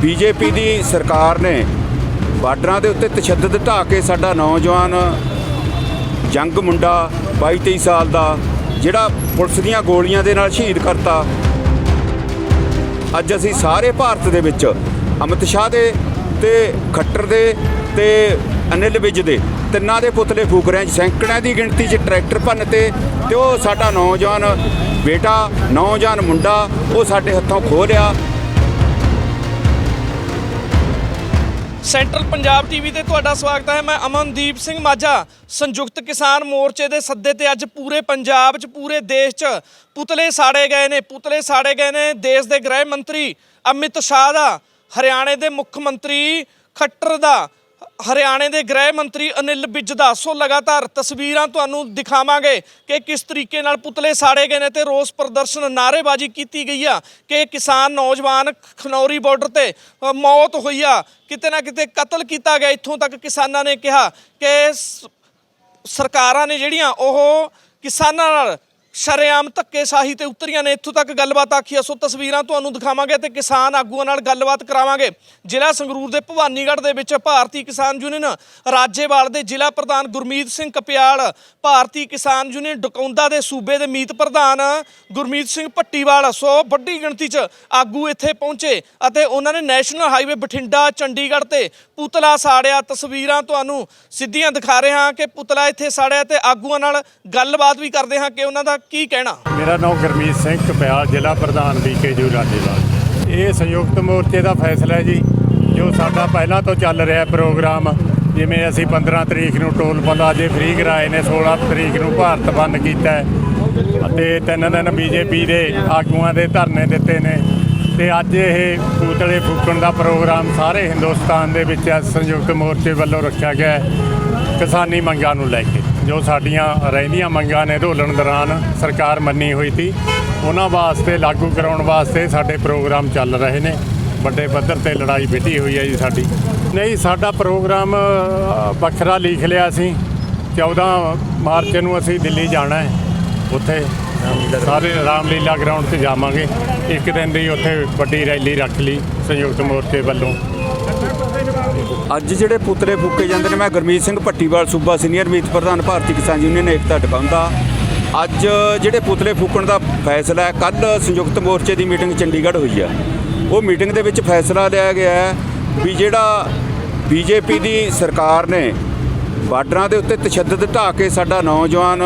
BJP ਦੀ ਸਰਕਾਰ ਨੇ ਬਾਰਡਰਾਂ ਦੇ ਉੱਤੇ ਤਸ਼ੱਦਦ ਢਾ ਕੇ ਸਾਡਾ ਨੌਜਵਾਨ ਜੰਗ ਮੁੰਡਾ 22 23 ਸਾਲ ਦਾ, ਜਿਹੜਾ ਪੁਲਿਸ ਦੀਆਂ ਗੋਲੀਆਂ ਦੇ ਨਾਲ ਸ਼ਹੀਦ ਕਰਤਾ। ਅੱਜ ਅਸੀਂ ਸਾਰੇ ਭਾਰਤ ਦੇ ਵਿੱਚ ਅਮਿਤ ਸ਼ਾਹ ਦੇ ਤੇ ਖੱਟਰ ਦੇ ਤੇ ਅਨਿਲ ਵਿਜ ਦੇ ਤਿੰਨਾਂ ਦੇ ਪੁਤਲੇ ਫੂਕ ਰਹੇ ਸੈਂਕੜਿਆਂ ਦੀ ਗਿਣਤੀ 'ਚ ਟਰੈਕਟਰ ਭੰਨ ਤੇ ਤੇ ਉਹ ਸਾਡਾ ਨੌਜਵਾਨ ਬੇਟਾ, ਨੌਜਵਾਨ ਮੁੰਡਾ, ਉਹ ਸਾਡੇ ਹੱਥੋਂ ਖੋਹ ਲਿਆ। ਸੈਂਟਰਲ ਪੰਜਾਬ ਟੀਵੀ ਤੇ ਤੁਹਾਡਾ ਸਵਾਗਤ ਹੈ। ਮੈਂ ਅਮਨਦੀਪ ਸਿੰਘ ਮਾਝਾ, ਸੰਯੁਕਤ ਕਿਸਾਨ ਮੋਰਚੇ ਦੇ ਸੱਦੇ ਤੇ ਅੱਜ ਪੂਰੇ ਪੰਜਾਬ 'ਚ, ਪੂਰੇ ਦੇਸ਼ 'ਚ ਪੁਤਲੇ ਸਾੜੇ ਗਏ ਨੇ। ਪੁਤਲੇ ਸਾੜੇ ਗਏ ਨੇ ਦੇਸ਼ ਦੇ ਗ੍ਰਹਿ ਮੰਤਰੀ ਅਮਿਤ ਸ਼ਾਹ ਦਾ, ਹਰਿਆਣੇ ਦੇ ਮੁੱਖ ਮੰਤਰੀ ਖੱਟਰ ਦਾ। ਹਰਿਆਣੇ ਦੇ ਗ੍ਰਹਿ ਮੰਤਰੀ ਅਨਿਲ ਵਿਜ ਸੋ ਲਗਾਤਾਰ ਤਸਵੀਰਾਂ ਤੁਹਾਨੂੰ ਦਿਖਾਵਾਂਗੇ ਕਿ ਕਿਸ ਤਰੀਕੇ ਨਾਲ ਪੁਤਲੇ ਸਾੜੇ ਗਏ ਨੇ ਤੇ ਰੋਸ ਪ੍ਰਦਰਸ਼ਨ ਨਾਅਰੇਬਾਜ਼ੀ ਕੀਤੀ ਗਈ ਆ ਕਿ ਕਿਸਾਨ ਨੌਜਵਾਨ ਖਨੌਰੀ ਬਾਰਡਰ ਤੇ ਮੌਤ ਹੋਈ ਆ। ਕਿਤੇ ਨਾ ਕਿਤੇ ਕਤਲ ਕੀਤਾ ਗਿਆ। ਇੱਥੋਂ ਤੱਕ ਕਿਸਾਨਾਂ ਨੇ ਕਿਹਾ ਕਿ ਸ- ਸਰਕਾਰਾਂ ਨੇ ਜਿਹੜੀਆਂ ਉਹ ਕਿਸਾਨਾਂ ਨਾਲ ਸ਼ਰੇਆਮ ਧੱਕੇਸ਼ਾਹੀ ਤੇ ਉਤਰੀਆਂ ਨੇ ਇੱਥੋਂ ਤੱਕ ਗੱਲਬਾਤ ਆਖੀ ਆ ਸੋ ਤਸਵੀਰਾਂ ਤੁਹਾਨੂੰ ਦਿਖਾਵਾਂਗੇ ਤੇ ਕਿਸਾਨ ਆਗੂਆਂ ਨਾਲ ਗੱਲਬਾਤ ਕਰਾਵਾਂਗੇ। ਜ਼ਿਲ੍ਹਾ ਸੰਗਰੂਰ ਦੇ ਭਵਾਨੀਗੜ੍ਹ ਦੇ ਵਿੱਚ ਭਾਰਤੀ ਕਿਸਾਨ ਯੂਨੀਅਨ, ਰਾਜੇਵਾਲ ਦੇ ਜ਼ਿਲ੍ਹਾ ਪ੍ਰਧਾਨ ਗੁਰਮੀਤ ਸਿੰਘ ਕਪਿਆਲ, ਭਾਰਤੀ ਕਿਸਾਨ ਯੂਨੀਅਨ ਡਕੌਂਦਾ ਦੇ ਸੂਬੇ ਦੇ ਮੀਤ ਪ੍ਰਧਾਨ ਗੁਰਮੀਤ ਸਿੰਘ ਭੱਟੀਵਾਲ। ਸੋ ਵੱਡੀ ਗਿਣਤੀ 'ਚ ਆਗੂ ਇੱਥੇ ਪਹੁੰਚੇ ਅਤੇ ਉਹਨਾਂ ਨੇ ਨੈਸ਼ਨਲ ਹਾਈਵੇ ਬਠਿੰਡਾ, ਚੰਡੀਗੜ੍ਹ ਤੇ ਪੁਤਲਾ ਸਾੜਿਆ। ਤਸਵੀਰਾਂ ਤੁਹਾਨੂੰ ਸਿੱਧੀਆਂ ਦਿਖਾ ਰਹੇ ਹਾਂ ਕਿ ਪੁਤਲਾ ਇੱਥੇ ਸਾੜਿਆ ਤੇ ਆਗੂਆਂ ਨਾਲ ਗੱਲਬਾਤ ਵੀ ਕਰਦੇ ਹਾਂ ਕਿ ਉਹਨਾਂ ਦਾ ਕੀ ਕਹਿਣਾ? ਮੇਰਾ ਨਾਮ ਗੁਰਮੀਤ ਸਿੰਘ ਕਪਿਆਲ ਜ਼ਿਲ੍ਹਾ ਪ੍ਰਧਾਨ ਬੀਕੇ ਜੂ ਰਾਜੇਵਾਲ। ਇਹ ਸੰਯੁਕਤ ਮੋਰਚੇ ਦਾ ਫੈਸਲਾ ਹੈ ਜੀ, ਜੋ ਸਾਡਾ ਪਹਿਲਾਂ ਤੋਂ ਚੱਲ ਰਿਹਾ ਪ੍ਰੋਗਰਾਮ, ਜਿਵੇਂ ਅਸੀਂ 15 ਤਰੀਕ ਨੂੰ ਟੋਲ ਪਲਾਜ਼ੇ ਫ੍ਰੀ ਕਰਾਏ ਨੇ 16 ਤਰੀਕ ਨੂੰ ਭਾਰਤ ਬੰਦ ਕੀਤਾ ਅਤੇ ਤਿੰਨ ਦਿਨ ਬੀਜੇਪੀ ਦੇ ਆਗੂਆਂ ਦੇ ਧਰਨੇ ਦਿੱਤੇ ਨੇ, ਤੇ ਅੱਜ ਇਹ ਪੂਤਲੇ ਫੂਕਣ ਦਾ ਪ੍ਰੋਗਰਾਮ ਸਾਰੇ ਹਿੰਦੁਸਤਾਨ ਦੇ ਵਿੱਚ ਸੰਯੁਕਤ ਮੋਰਚੇ ਵੱਲੋਂ ਰੱਖਿਆ ਗਿਆ ਕਿਸਾਨੀ ਮੰਗਾਂ ਨੂੰ ਲੈ ਕੇ। ਜੋ ਸਾਡੀਆਂ ਰਹਿੰਦੀਆਂ ਮੰਗਾਂ ਨੇ ਢੋਲਣ ਦੌਰਾਨ ਸਰਕਾਰ ਮੰਨੀ ਹੋਈ ਸੀ, ਉਹਨਾਂ ਵਾਸਤੇ, ਲਾਗੂ ਕਰਾਉਣ ਵਾਸਤੇ ਸਾਡੇ ਪ੍ਰੋਗਰਾਮ ਚੱਲ ਰਹੇ ਨੇ। ਵੱਡੇ ਪੱਧਰ ਤੇ ਲੜਾਈ ਵਿੱਢੀ ਹੋਈ ਹੈ ਜੀ ਸਾਡੀ। ਨਹੀਂ, ਸਾਡਾ ਪ੍ਰੋਗਰਾਮ ਵੱਖਰਾ ਲਿਖ ਲਿਆ ਸੀ। 14 ਮਾਰਚ ਨੂੰ ਅਸੀਂ ਦਿੱਲੀ ਜਾਣਾ ਹੈ। ਉੱਥੇ ਸਾਰੇ ਰਾਮਲੀਲਾ ਗਰਾਊਂਡ ਤੇ ਜਾਵਾਂਗੇ। ਇੱਕ ਦਿਨ ਦੀ ਉੱਥੇ ਵੱਡੀ ਰੈਲੀ ਰੱਖ ਲਈ ਸੰਯੁਕਤ ਮੋਰਚੇ ਵੱਲੋਂ। ਅੱਜ ਜਿਹੜੇ ਪੁਤਲੇ ਫੂਕੇ ਜਾਂਦੇ ਨੇ, ਮੈਂ ਗੁਰਮੀਤ ਸਿੰਘ ਭੱਟੀਵਾਲ, ਸੂਬਾ ਸੀਨੀਅਰ ਮੀਤ ਪ੍ਰਧਾਨ ਭਾਰਤੀ ਕਿਸਾਨ ਯੂਨੀਅਨ ਏਕਤਾ ਟਿਕਾਉਂਦਾ। ਅੱਜ ਜਿਹੜੇ ਪੁਤਲੇ ਫੂਕਣ ਦਾ ਫੈਸਲਾ ਹੈ ਕੱਲ ਸੰਯੁਕਤ ਮੋਰਚੇ ਦੀ ਮੀਟਿੰਗ ਚੰਡੀਗੜ੍ਹ ਹੋਈ ਆ। ਉਹ ਮੀਟਿੰਗ ਦੇ ਵਿੱਚ ਫੈਸਲਾ ਲਿਆ ਗਿਆ ਹੈ ਵੀ ਜਿਹੜਾ ਬੀਜੇਪੀ ਦੀ ਸਰਕਾਰ ਨੇ ਬਾਰਡਰਾਂ ਦੇ ਉੱਤੇ ਤਸ਼ੱਦਦ ਢਾ ਕੇ ਸਾਡਾ ਨੌਜਵਾਨ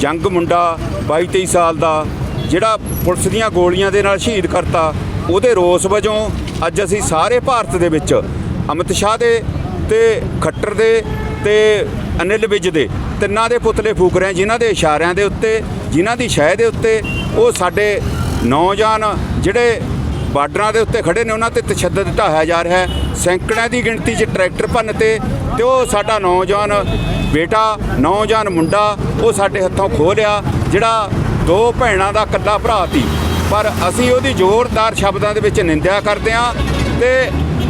ਜੰਗ ਮੁੰਡਾ 22 23 ਸਾਲ ਦਾ, ਜਿਹੜਾ ਪੁਲਿਸ ਦੀਆਂ ਗੋਲੀਆਂ ਦੇ ਨਾਲ ਸ਼ਹੀਦ ਕਰਤਾ ਉਹਦੇ ਰੋਸ ਵਜੋਂ ਅੱਜ ਅਸੀਂ ਸਾਰੇ ਭਾਰਤ ਦੇ ਵਿੱਚ ਅਮਿਤ ਸ਼ਾਹ ਦੇ ਤੇ ਖੱਟਰ ਦੇ ਤੇ ਅਨਿਲ ਵਿਜ ਦੇ ਤਿੰਨਾਂ ਦੇ ਪੁਤਲੇ ਫੂਕ ਰਹੇ ਹਾਂ, ਜਿਨ੍ਹਾਂ ਦੇ ਇਸ਼ਾਰਿਆਂ ਦੇ ਉੱਤੇ ਜਿਨ੍ਹਾਂ ਦੀ ਸ਼ਹਿ ਦੇ ਉੱਤੇ ਉਹ ਸਾਡੇ ਨੌਜਵਾਨ ਜਿਹੜੇ ਬਾਰਡਰਾਂ ਦੇ ਉੱਤੇ ਖੜੇ ਨੇ ਉਹਨਾਂ ਤੇ ਤਸ਼ੱਦਦ ਢਾਇਆ ਜਾ ਰਿਹਾ ਹੈ। ਸੈਂਕੜਿਆਂ ਦੀ ਗਿਣਤੀ 'ਚ ਟਰੈਕਟਰ ਭੰਨ ਤੇ ਤੇ ਉਹ ਸਾਡਾ ਨੌਜਵਾਨ ਬੇਟਾ ਨੌਜਵਾਨ ਮੁੰਡਾ ਉਹ ਸਾਡੇ ਹੱਥੋਂ ਖੋਹ ਲਿਆ ਜਿਹੜਾ ਦੋ ਭੈਣਾਂ ਦਾ ਇਕੱਲਾ ਭਰਾ ਸੀ। ਪਰ ਅਸੀਂ ਉਹਦੀ ਜ਼ੋਰਦਾਰ ਸ਼ਬਦਾਂ ਦੇ ਵਿੱਚ ਨਿੰਦਿਆ ਕਰਦੇ ਹਾਂ ਤੇ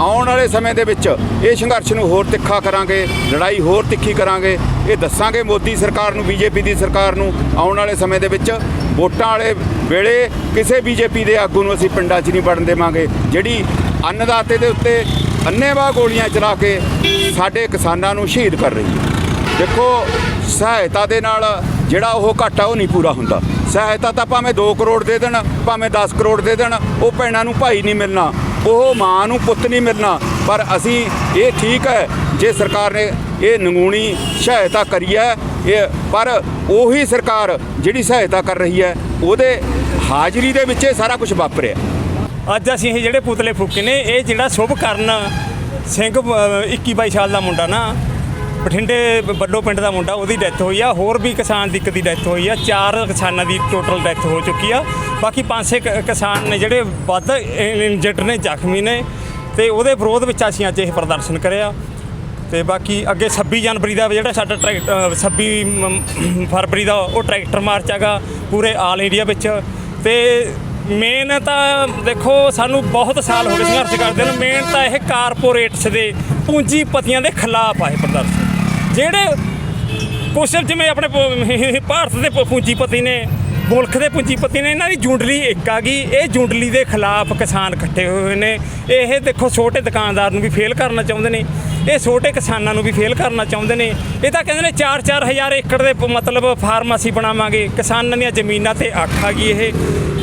ਆਉਣ ਵਾਲੇ ਸਮੇਂ ਦੇ ਵਿੱਚ ਇਹ ਸੰਘਰਸ਼ ਨੂੰ ਹੋਰ ਤਿੱਖਾ ਕਰਾਂਗੇ, ਲੜਾਈ ਹੋਰ ਤਿੱਖੀ ਕਰਾਂਗੇ। ਇਹ ਦੱਸਾਂਗੇ ਮੋਦੀ ਸਰਕਾਰ ਨੂੰ, ਬੀਜੇਪੀ ਦੀ ਸਰਕਾਰ ਨੂੰ ਆਉਣ ਵਾਲੇ ਸਮੇਂ ਦੇ ਵਿੱਚ। ਵੋਟਾਂ ਵਾਲੇ ਵੇਲੇ ਕਿਸੇ ਬੀਜੇਪੀ ਦੇ ਆਗੂ ਨੂੰ ਅਸੀਂ ਪਿੰਡਾਂ 'ਚ ਨਹੀਂ ਵੜਨ ਦੇਵਾਂਗੇ। ਜਿਹੜੀ ਅੰਨਦਾਤੇ ਦੇ ਉੱਤੇ ਅੰਨੇਵਾਹ ਗੋਲੀਆਂ ਚਲਾ ਕੇ ਸਾਡੇ ਕਿਸਾਨਾਂ ਨੂੰ ਸ਼ਹੀਦ ਕਰ ਰਹੀ ਹੈ। ਦੇਖੋ, ਸਹਾਇਤਾ ਦੇ ਨਾਲ ਜਿਹੜਾ ਉਹ ਘਾਟਾ ਉਹ ਨਹੀਂ ਪੂਰਾ ਹੁੰਦਾ। ਸਹਾਇਤਾ ਤਾਂ ਭਾਵੇਂ 2 ਕਰੋੜ ਦੇ ਦੇਣ, ਭਾਵੇਂ 10 ਕਰੋੜ ਦੇ ਦੇਣ, ਉਹ ਭੈਣਾਂ ਨੂੰ ਭਾਈ ਨਹੀਂ ਮਿਲਣਾ, ਉਹ ਮਾਂ ਨੂੰ ਪੁੱਤ ਨਹੀਂ ਮਿਲਣਾ। ਪਰ ਅਸੀਂ ਇਹ ਠੀਕ ਹੈ, ਜੇ ਸਰਕਾਰ ਨੇ ਇਹ ਨਗੂਣੀ ਸਹਾਇਤਾ ਕਰੀ ਹੈ, ਇਹ ਪਰ ਉਹੀ ਸਰਕਾਰ ਜਿਹੜੀ ਸਹਾਇਤਾ ਕਰ ਰਹੀ ਹੈ, ਉਹਦੇ ਹਾਜ਼ਰੀ ਦੇ ਵਿੱਚ ਇਹ ਸਾਰਾ ਕੁਝ ਵਾਪਰਿਆ। ਅੱਜ ਅਸੀਂ ਇਹ ਜਿਹੜੇ ਪੁਤਲੇ ਫੂਕੇ ਨੇ, ਇਹ ਜਿਹੜਾ ਸ਼ੁਭ ਕਰਨ ਸਿੰਘ 21 22 ਸਾਲ ਦਾ ਮੁੰਡਾ ਨਾ ਬਠਿੰਡੇ ਵੱਡੋ ਪਿੰਡ ਦਾ ਮੁੰਡਾ, ਉਹਦੀ ਡੈਥ ਹੋਈ ਆ। ਹੋਰ ਵੀ ਕਿਸਾਨ ਦੀ ਇੱਕ ਦੀ ਡੈਥ ਹੋਈ ਆ। ਚਾਰ ਕਿਸਾਨਾਂ ਦੀ ਟੋਟਲ ਡੈਥ ਹੋ ਚੁੱਕੀ ਆ। ਬਾਕੀ ਪੰਜ ਛੇ ਕ- ਕਿਸਾਨ ਨੇ ਜਿਹੜੇ ਵੱਧ ਇੰਜਰਡ ਨੇ, ਜ਼ਖਮੀ ਨੇ, ਤੇ ਉਹਦੇ ਵਿਰੋਧ ਵਿੱਚ ਅਸੀਂ ਅੱਜ ਇਹ ਪ੍ਰਦਰਸ਼ਨ ਕਰਿਆ। ਤੇ ਬਾਕੀ ਅੱਗੇ 26 ਜਨਵਰੀ ਦਾ ਜਿਹੜਾ ਸਾਡਾ ਟਰੈਕਟਰ 26 ਫਰਵਰੀ ਦਾ ਉਹ ਟਰੈਕਟਰ ਮਾਰਚ ਹੈਗਾ ਪੂਰੇ ਆਲ ਇੰਡੀਆ ਵਿੱਚ। ਤੇ ਮੇਨ ਤਾਂ ਦੇਖੋ, ਸਾਨੂੰ ਬਹੁਤ ਸਾਲ ਹੋ ਗਏ ਸੰਘਰਸ਼ ਕਰਦੇ ਨੂੰ। ਮੇਨ ਤਾਂ ਇਹ ਕਾਰਪੋਰੇਟਸ ਦੇ ਪੂੰਜੀਪਤੀਆਂ ਦੇ ਖਿਲਾਫ ਆਏ ਪ੍ਰਦਰਸ਼ਨ। ਜਿਹੜੇ ਕੁਛ ਜਿਵੇਂ ਆਪਣੇ ਪ- ਭਾਰਤ ਦੇ ਪੂੰਜੀਪਤੀ ਨੇ, ਮੁਲਕ ਦੇ ਪੂੰਜੀਪਤੀ ਨੇ, ਇਹਨਾਂ ਦੀ ਜੁੰਡਲੀ ਇੱਕ ਆ ਗਈ। ਇਹ ਜੁੰਡਲੀ ਦੇ ਖਿਲਾਫ ਕਿਸਾਨ ਇਕੱਠੇ ਹੋਏ ਹੋਏ ਨੇ। ਇਹ ਦੇਖੋ, ਛੋਟੇ ਦੁਕਾਨਦਾਰ ਨੂੰ ਵੀ ਫੇਲ ਕਰਨਾ ਚਾਹੁੰਦੇ ਨੇ। ਇਹ ਛੋਟੇ ਕਿਸਾਨਾਂ ਨੂੰ ਵੀ ਫੇਲ ਕਰਨਾ ਚਾਹੁੰਦੇ ਨੇ। ਇਹ ਤਾਂ ਕਹਿੰਦੇ ਨੇ 4-4 ਹਜ਼ਾਰ ਏਕੜ ਦੇ ਮਤਲਬ ਫਾਰਮਾਸੀ ਬਣਾਵਾਂਗੇ। ਕਿਸਾਨਾਂ ਦੀਆਂ ਜ਼ਮੀਨਾਂ ਤੇ ਅੱਖ ਆ ਗਈ ਇਹ।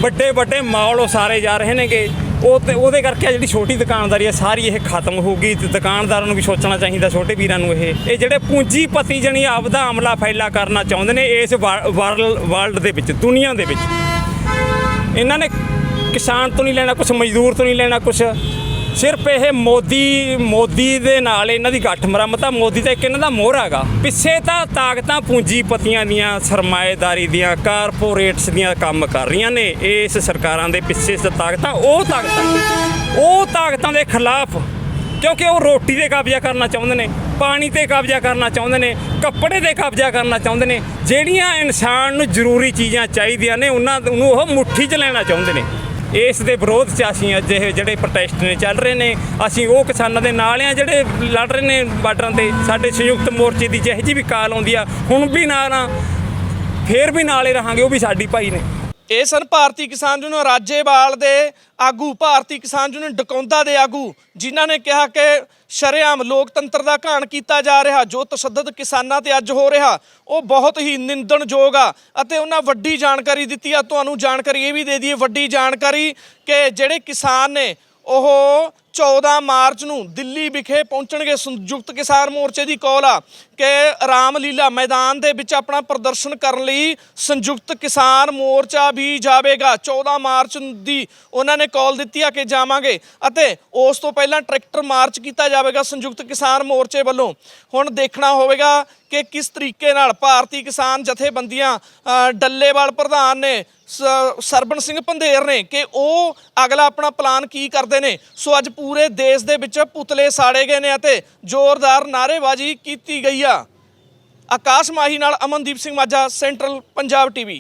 ਵੱਡੇ ਵੱਡੇ ਮਾਲ ਉਸਾਰੇ ਜਾ ਰਹੇ ਨੇਗੇ। ਉਹ ਤੇ ਉਹਦੇ ਕਰਕੇ ਜਿਹੜੀ ਛੋਟੀ ਦੁਕਾਨਦਾਰੀ ਹੈ ਸਾਰੀ ਇਹ ਖਤਮ ਹੋ ਗਈ ਤੇ ਦੁਕਾਨਦਾਰਾਂ ਨੂੰ ਵੀ ਸੋਚਣਾ ਚਾਹੀਦਾ, ਛੋਟੇ ਵੀਰਾਂ ਨੂੰ ਇਹ। ਇਹ ਜਿਹੜੇ ਪੂੰਜੀਪਤੀ ਜਣੀ ਆਪਦਾ ਅਮਲਾ ਫੈਲਾ ਕਰਨਾ ਚਾਹੁੰਦੇ ਨੇ ਇਸ ਵਰਲਡ ਦੇ ਵਿੱਚ, ਦੁਨੀਆ ਦੇ ਵਿੱਚ। ਇਹਨਾਂ ਨੇ ਕਿਸਾਨ ਤੋਂ ਨਹੀਂ ਲੈਣਾ ਕੁਝ ਮਜ਼ਦੂਰ ਤੋਂ ਨਹੀਂ ਲੈਣਾ ਕੁਝ ਸਿਰਫ ਇਹ ਮੋਦੀ ਮੋਦੀ ਦੇ ਨਾਲ ਇਹਨਾਂ ਦੀ ਗੱਠ ਮੁਰੰਮਤ ਆ, ਮੋਦੀ ਤਾਂ ਇੱਕ ਇਹਨਾਂ ਦਾ ਮੋਹਰ ਹੈਗਾ। ਪਿੱਛੇ ਤਾਂ ਤਾਕਤਾਂ ਪੂੰਜੀਪਤੀਆਂ ਦੀਆਂ, ਸਰਮਾਏਦਾਰੀ ਦੀਆਂ, ਕਾਰਪੋਰੇਟਸ ਦੀਆਂ ਕੰਮ ਕਰ ਰਹੀਆਂ ਨੇ। ਇਸ ਸਰਕਾਰਾਂ ਦੇ ਪਿੱਛੇ ਤਾਕਤਾਂ, ਉਹ ਤਾਕਤਾਂ ਉਹ ਤਾਕਤਾਂ ਦੇ ਖਿਲਾਫ, ਕਿਉਂਕਿ ਉਹ ਰੋਟੀ ਤੇ ਕਬਜ਼ਾ ਕਰਨਾ ਚਾਹੁੰਦੇ ਨੇ, ਪਾਣੀ ਤੇ ਕਬਜ਼ਾ ਕਰਨਾ ਚਾਹੁੰਦੇ ਨੇ, ਕੱਪੜੇ ਤੇ ਕਬਜ਼ਾ ਕਰਨਾ ਚਾਹੁੰਦੇ ਨੇ, ਜਿਹੜੀਆਂ ਇਨਸਾਨ ਨੂੰ ਜ਼ਰੂਰੀ ਚੀਜ਼ਾਂ ਚਾਹੀਦੀਆਂ ਨੇ, ਉਹਨਾਂ ਨੂੰ ਉਹ ਮੁੱਠੀ 'ਚ ਲੈਣਾ ਚਾਹੁੰਦੇ ਨੇ। ਇਸ ਦੇ ਵਿਰੋਧ 'ਚ ਅਸੀਂ ਅੱਜ ਇਹ ਜਿਹੜੇ ਪ੍ਰੋਟੈਸਟ ਨੇ ਚੱਲ ਰਹੇ ਨੇ, ਅਸੀਂ ਉਹ ਕਿਸਾਨਾਂ ਦੇ ਨਾਲ ਆ ਜਿਹੜੇ ਲੜ ਰਹੇ ਨੇ ਬਾਰਡਰਾਂ ਤੇ, ਸਾਡੇ ਸੰਯੁਕਤ ਮੋਰਚੇ ਦੀ ਜਿਹੋ ਜਿਹੀ ਵੀ ਕਾਲ ਆਉਂਦੀ ਆ, ਹੁਣ ਵੀ ਨਾਲ ਆ, ਫੇਰ ਵੀ ਨਾਲੇ ਰਹਾਂਗੇ, ਉਹ ਵੀ ਸਾਡੀ ਭਾਈ ਨੇ। ਇਹ ਸਨ ਭਾਰਤੀ ਕਿਸਾਨ ਯੂਨੀਅਨ ਰਾਜੇਵਾਲ ਦੇ ਆਗੂ, ਭਾਰਤੀ ਕਿਸਾਨ ਯੂਨੀਅਨ ਡਕੌਂਦਾ ਦੇ ਆਗੂ, ਜਿਨ੍ਹਾਂ ਨੇ ਕਿਹਾ ਕਿ ਸ਼ਰੇਆਮ ਲੋਕਤੰਤਰ ਦਾ ਘਾਣ ਕੀਤਾ ਜਾ ਰਿਹਾ, ਜੋ ਤਸ਼ੱਦਦ ਕਿਸਾਨਾਂ ਤੇ ਅੱਜ ਹੋ ਰਿਹਾ, ਉਹ ਬਹੁਤ ਹੀ ਨਿੰਦਣਯੋਗ ਆ ਅਤੇ ਉਹਨਾਂ ਵੱਡੀ ਜਾਣਕਾਰੀ ਦਿੱਤੀ ਆ। ਤੁਹਾਨੂੰ ਜਾਣਕਾਰੀ ਇਹ ਵੀ ਦੇ ਦਈਏ, ਵੱਡੀ ਜਾਣਕਾਰੀ ਕਿ ਜਿਹੜੇ ਕਿਸਾਨ ਨੇ, ਉਹ 14 ਮਾਰਚ ਨੂੰ ਦਿੱਲੀ ਵਿਖੇ ਪਹੁੰਚਣਗੇ ਸੰਯੁਕਤ ਕਿਸਾਨ ਮੋਰਚੇ ਦੀ ਕਾਲ ਆ ਕਿ ਰਾਮਲੀਲਾ ਮੈਦਾਨ ਦੇ ਵਿੱਚ ਆਪਣਾ ਪ੍ਰਦਰਸ਼ਨ ਕਰਨ ਲਈ ਸੰਯੁਕਤ ਕਿਸਾਨ ਮੋਰਚਾ ਵੀ ਜਾਵੇਗਾ। 14 ਮਾਰਚ ਦੀ ਉਹਨਾਂ ਨੇ ਕਾਲ ਦਿੱਤੀ ਆ ਕਿ ਜਾਵਾਂਗੇ ਅਤੇ ਉਸ ਤੋਂ ਪਹਿਲਾਂ ਟਰੈਕਟਰ ਮਾਰਚ ਕੀਤਾ ਜਾਵੇਗਾ ਸੰਯੁਕਤ ਕਿਸਾਨ ਮੋਰਚੇ ਵੱਲੋਂ। ਹੁਣ ਦੇਖਣਾ ਹੋਵੇਗਾ ਕਿ ਕਿਸ ਤਰੀਕੇ ਨਾਲ ਭਾਰਤੀ ਕਿਸਾਨ ਜਥੇਬੰਦੀਆਂ ਡੱਲੇਵਾਲ ਪ੍ਰਧਾਨ ਨੇ ਸ- ਸਰਬਨ ਸਿੰਘ ਪੰਧੇਰ ਨੇ ਕਿ ਉਹ ਅਗਲਾ ਆਪਣਾ ਪਲਾਨ ਕੀ ਕਰਦੇ ਨੇ। ਸੋ ਅੱਜ ਪੂਰੇ ਦੇਸ਼ ਦੇ ਵਿੱਚ ਪੁਤਲੇ ਸਾੜੇ ਗਏ ਨੇ ਅਤੇ ਜ਼ੋਰਦਾਰ ਨਾਅਰੇਬਾਜ਼ੀ ਕੀਤੀ ਗਈ ਆ। ਆਕਾਸ਼ ਮਾਹੀ ਨਾਲ ਅਮਨਦੀਪ ਸਿੰਘ ਮਾਝਾ ਸੈਂਟਰਲ ਪੰਜਾਬ ਟੀਵੀ